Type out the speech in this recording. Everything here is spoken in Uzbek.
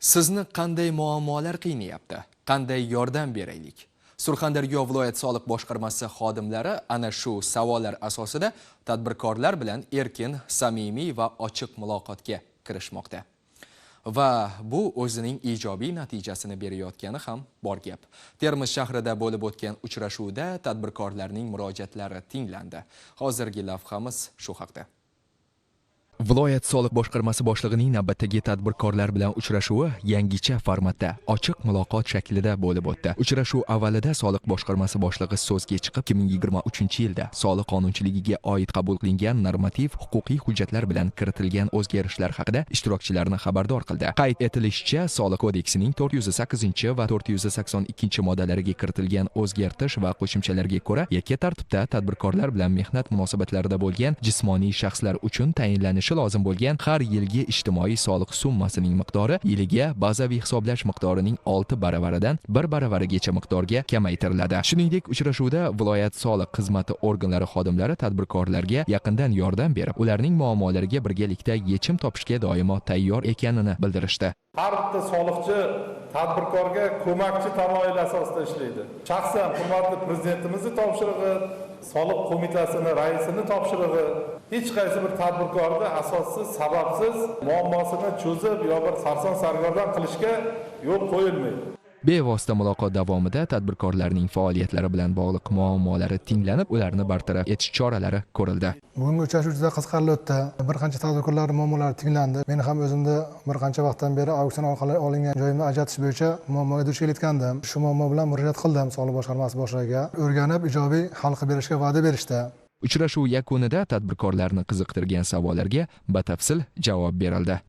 Sizni qanday muammolar qiynayapti? Qanday yordam beraylik? Surxondaryo viloyat soliq boshqarmasi xodimlari ana shu savollar asosida tadbirkorlar bilan erkin, samimiy va ochiq muloqotga kirishmoqda. Va bu o'zining ijobiy natijasini berayotgani ham bor gap. Termiz shahrida bo'lib o'tgan uchrashuvda tadbirkorlarning murojaatlari tinglandi. Hozirgi lavhamiz shu haqda. Viloyat soliq boshqarmasi boshlig'ining navbatdagi tadbirkorlar bilan uchrashuvi yangicha formatda, ochiq muloqot shaklida bo'lib o'tdi. Uchrashuv avvalida soliq boshqarmasi boshlig'i so'zga chiqib, 2023-yilda soliq qonunchiligiga oid qabul qilingan normativ huquqiy hujjatlar bilan kiritilgan o'zgarishlar haqida ishtirokchilarni xabardor qildi. Qayd etilishicha, soliq kodeksining 408 va 482 moddalariga kiritilgan o'zgartish va qo'shimchalarga ko'ra, yakka tartibda tadbirkorlar bilan mehnat munosabatlarida bo'lgan jismoniy shaxslar uchun tayinlanishi lozim bo'lgan har yilgi ijtimoiy soliq summasining miqdori yiliga bazaviy hisoblash miqdorining 6 baravaridan 1 baravarigacha miqdorga kamaytiriladi. Shuningdek, uchrashuvda viloyat soliq xizmati organlari xodimlari tadbirkorlarga yaqindan yordam berib, ularning muammolariga birgalikda yechim topishga doimo tayyor ekanini bildirishdi. har bitta soliqchi tadbirkorga ko'makchi tamoyil asosida ishlaydi shaxsan hurmatli prezidentimizni topshirig'i soliq qo'mitasini raisini topshirig'i hech qaysi bir tadbirkorni asossiz sababsiz muammosini cho'zib yo bir sarson sargardon qilishga yo'l qo'yilmaydi. Bevosita muloqot davomida tadbirkorlarning faoliyatlari bilan bog'liq muammolari tinglab, ularni bartaraf etish choralari ko'rildi. bugungi uchrashuv juda qiziqarli o'tdi. Bir qancha tadbirkorlar muammolari tinglandi. Men ham o'zimda bir qancha vaqtdan beri auksion orqali olingan joyimni ajratish bo'yicha muammoga duch kelayotgandim. Shu muammo bilan murojaat qildim soliq boshqarmasi boshlig'iga. O'rganib ijobiy hal qilib berishga va'da berishdi. Uchrashuv yakunida tadbirkorlarni qiziqtirgan savollarga batafsil javob berildi.